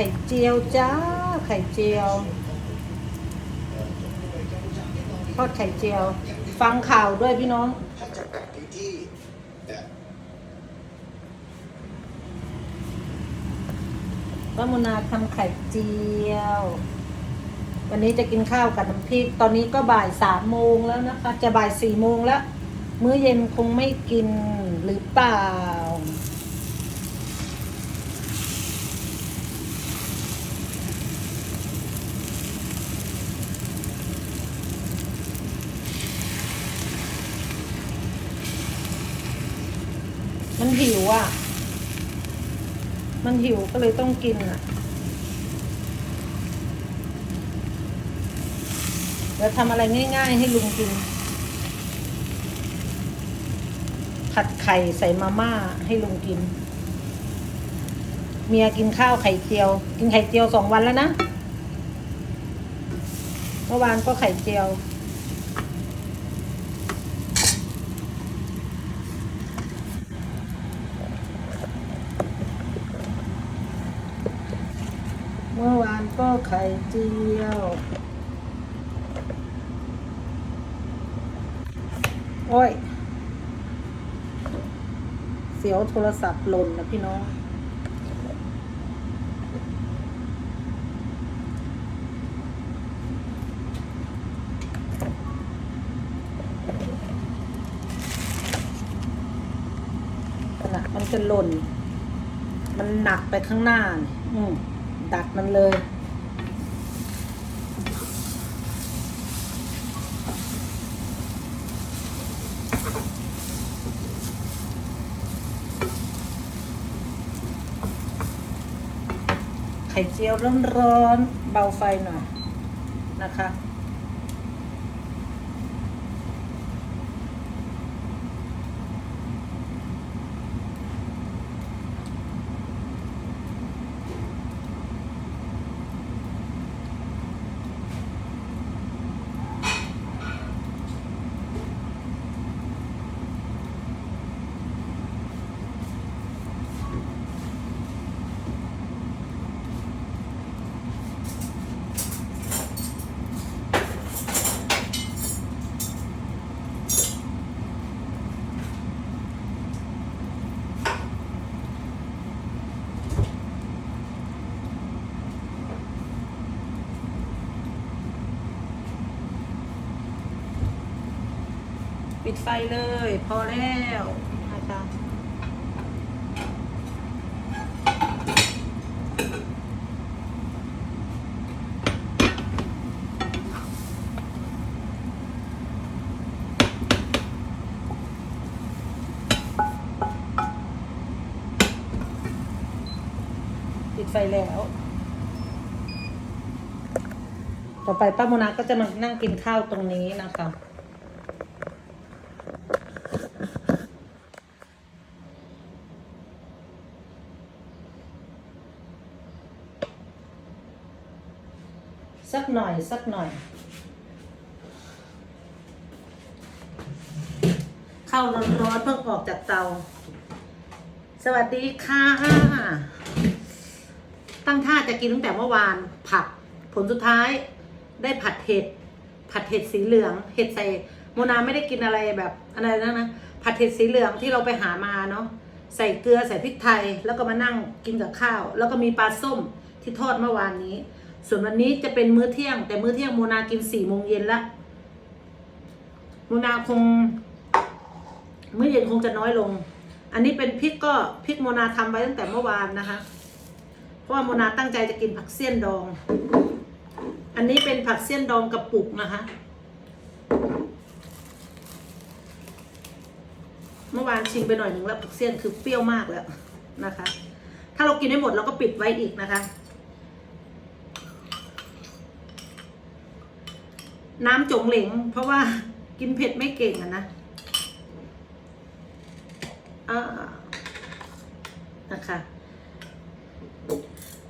ไข่เจียวจ้า ไข่เจียวทอดไข่เจียว ฟังข่าวด้วยพี่น้องป้ามุนาทำไข่เจียว วันนี้จะกินข้าวกับน้ำพริก ตอนนี้ก็บ่ายสามโมงแล้วนะคะ จะบ่ายสี่โมงแล้ว มื้อเย็นคงไม่กินหรือเปล่า มันหิวอะ มันหิวก็เลยต้องกินอะ เดี๋ยวทำอะไรง่ายๆให้ลุงกิน ผัดไข่ใส่มาม่าให้ลุงกิน เมียกินข้าวไข่เจียว กินไข่เจียวสองวันแล้วนะ เมื่อวานก็ไข่เจียว เมื่อวาน ก็ไข่เจียว โอ้ย เสียวโทรศัพท์หล่นนะพี่น้องขณะมันจะหล่น มันหนักไปข้างหน้านี่อืมดัดมันเลย ไข่เจียวร้อนๆเบาไฟหน่อยนะคะ ปิดไฟเลย พอแล้วนะคะปิดไฟแล้ว ต่อไปป้าโมนาก็จะมานั่งกินข้าวตรงนี้นะคะ สักหน่อยสักหน่อย เข้าวร้อนๆเพิ่งออกจากเตา สวัสดีค่ะ ตั้งท่าจะกินตั้งแต่เมื่อวาน ผัดผลสุดท้ายได้ผัดเห็ดผัดเห็ดสีเหลือง เห็ดใส่โมนาไม่ได้กินอะไรแบบอะไรนะนะผัดเห็ดสีเหลืองที่เราไปหามาเนาะใส่เกลือใส่พริกไทย แล้วก็มานั่งกินกับข้าว แล้วก็มีปลาส้มที่ทอดเมื่อวานนี้ ส่วนวันนี้จะเป็นมื้อเที่ยง แต่มื้อเที่ยงโมนากินสี่โมงเย็นละโมนาคงมื้อเย็นคงจะน้อยลง อันนี้เป็นพริกก็พริกโมนาทำไว้ตั้งแต่เมื่อวานนะคะ เพราะว่าโมนาตั้งใจจะกินผักเสี้ยนดอง อันนี้เป็นผักเสี้ยนดองกระปุกนะคะ เมื่อวานชิมไปหน่อยหนึ่งแล้วผักเสี้ยนคือเปรี้ยวมากแล้วนะคะ ถ้าเรากินไม่หมดเราก็ปิดไว้อีกนะคะ น้ำจงเหลง เพราะว่ากินเผ็ดไม่เก่งอะนะนะคะ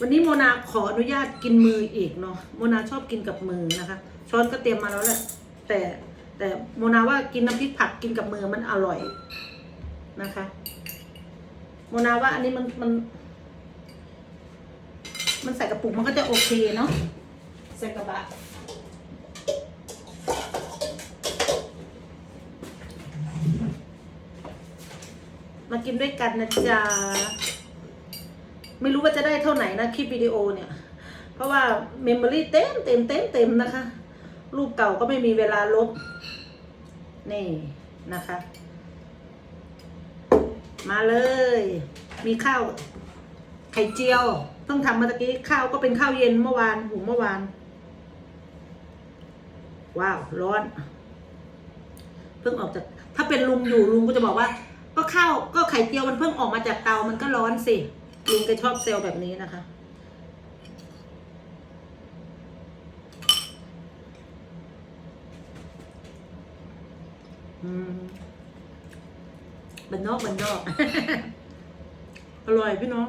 วันนี้โมนาขออนุญาตกินมืออีกเนาะโมนาชอบกินกับมือนะคะ ช้อนก็เตรียมมาแล้วแหละแต่แต่โมนาว่ากินน้ำพริกผัดกินกับมือมันอร่อยนะคะ โมนาว่าอันนี้มันมัน มันใส่กระปุกมันก็จะโอเคเนาะใส่กระบะ มากินด้วยกันนะจ๊ะ ไม่รู้ว่าจะได้เท่าไหนนะคลิปวิดีโอเนี่ย เพราะว่าเมมโมรี่เต็มเต็มเต็มเต็มนะคะ รูปเก่าก็ไม่มีเวลาลบ นี่นะคะ มาเลย มีข้าว ไข่เจียวเพิ่งทำเมื่อตะกี้ข้าวก็เป็นข้าวเย็นเมื่อวานหุงเมื่อวาน ว้าว ร้อน เพิ่งออกจาก ถ้าเป็นลุงอยู่ลุงก็จะบอกว่า ก็ข้าวก็ไข่เจียวมันเพิ่งออกมาจากเตามันก็ร้อนสิลุงแกชอบเซลล์แบบนี้นะคะ อืมบันนอกบันนอก อร่อยพี่น้อง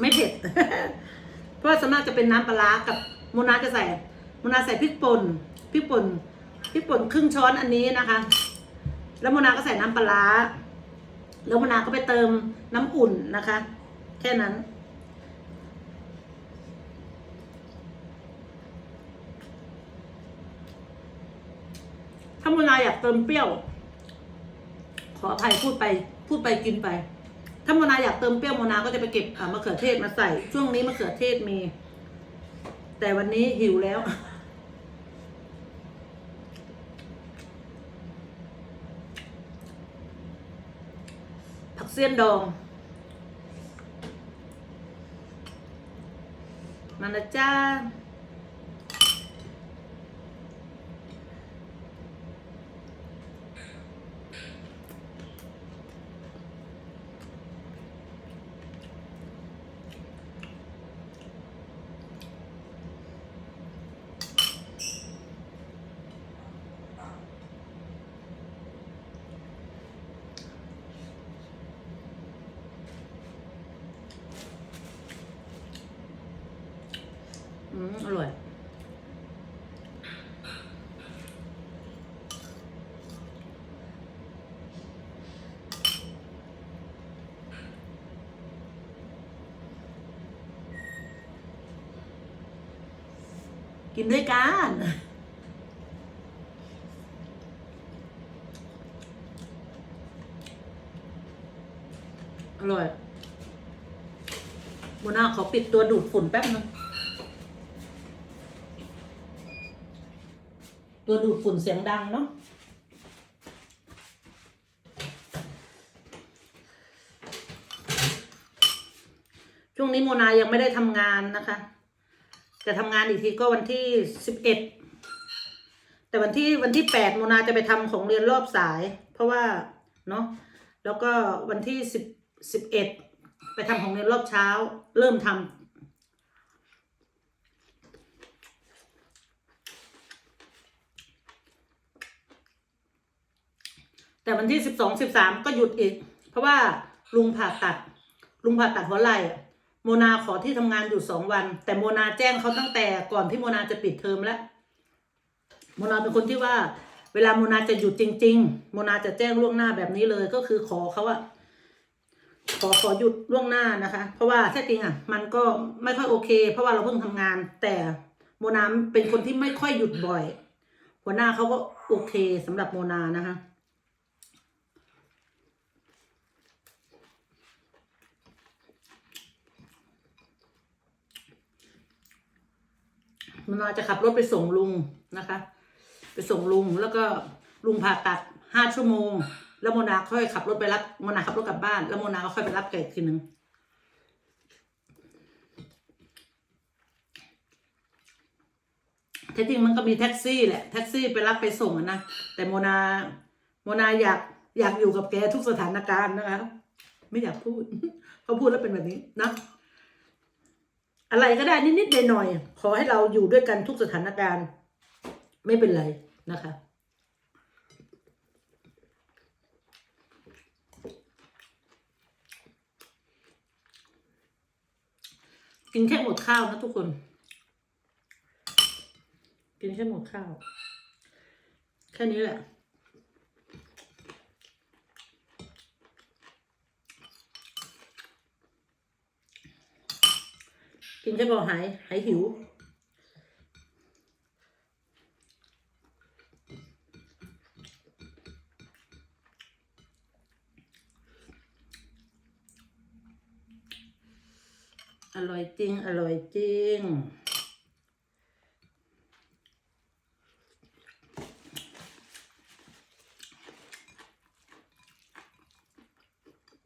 ไม่เผ็ด เพราะว่าส่วนมากจะเป็นน้ำปลาร้ากับโมนาจะใส่โมนาใส่พริกป่นพริกป่นพริกป่นครึ่งช้อนอันนี้นะคะ แล้วโมนาก็ใส่น้ำปลาแล้วโมนาก็ไปเติมน้ำอุ่นนะคะ แค่นั้น ถ้าโมนาอยากเติมเปรี้ยว ขออภัยพูดไปพูดไปกินไป ถ้าโมนาอยากเติมเปรี้ยวโมนาก็จะไปเก็บมะเขือเทศมาใส่ ช่วงนี้มะเขือเทศมี แต่วันนี้หิวแล้ว ผักเสี้ยนดอง มานะจ้า อืมอร่อย กินด้วยกัน อร่อยโมนาขอปิดตัวดูดฝุ่นแป๊บนึง ตัวดูดฝุ่นเสียงดังเนาะช่วงนี้โมนายังไม่ได้ทำงานนะคะ จะทำงานอีกทีก็วันที่สิบเอ็ดแต่วันที่วันที่แปดโมนาจะไปทำของเรียนรอบสาย เพราะว่าเนาะแล้วก็วันที่สิบสิบเอ็ดไปทำของเรียนรอบเช้า เริ่มทำแต่วันที่สิบสองสิบสามก็หยุดอีก เพราะว่าลุงผ่าตัด ลุงผ่าตัดหัวไหล่ โมนาขอที่ทำงานอยู่สองวัน แต่โมนาแจ้งเขาตั้งแต่ก่อนที่โมนาจะปิดเทอมแล้วโมนาเป็นคนที่ว่า เวลาโมนาจะหยุดจริง ๆ โมนาจะแจ้งล่วงหน้าแบบนี้เลยก็คือขอเขาว่าขอขอหยุดล่วงหน้านะคะ เพราะว่าแท้จริงอะมันก็ไม่ค่อยโอเค เพราะว่าเราเพิ่งทำงาน แต่โมนาเป็นคนที่ไม่ค่อยหยุดบ่อย หัวหน้าเขาก็โอเคสำหรับโมนานะคะ มันมาจะขับรถไปส่งลุงนะคะ ไปส่งลุงแล้วก็ลุงผ่าตัดห้าชั่วโมง แล้วโมนาค่อยขับรถไปรับโมนาขับรถกลับบ้าน แล้วโมนาก็ค่อยไปรับแกอีกทีหนึ่งแท้จริงมันก็มีแท็กซี่แหละแท็กซี่ไปรับไปส่งนะแต่โมนาโมนาอยากอยากอยู่กับแกทุกสถานการณ์นะคะ ไม่อยากพูดเขาพูดแล้วเป็นแบบนี้นะ อะไรก็ได้นิดๆหน่อยๆขอให้เราอยู่ด้วยกันทุกสถานการณ์ ไม่เป็นไรนะคะกินแค่หมดข้าวนะทุกคน กินแค่หมดข้าว แค่นี้แหละ กินแค่พอหาย หายหิว อร่อยจริง อร่อยจริง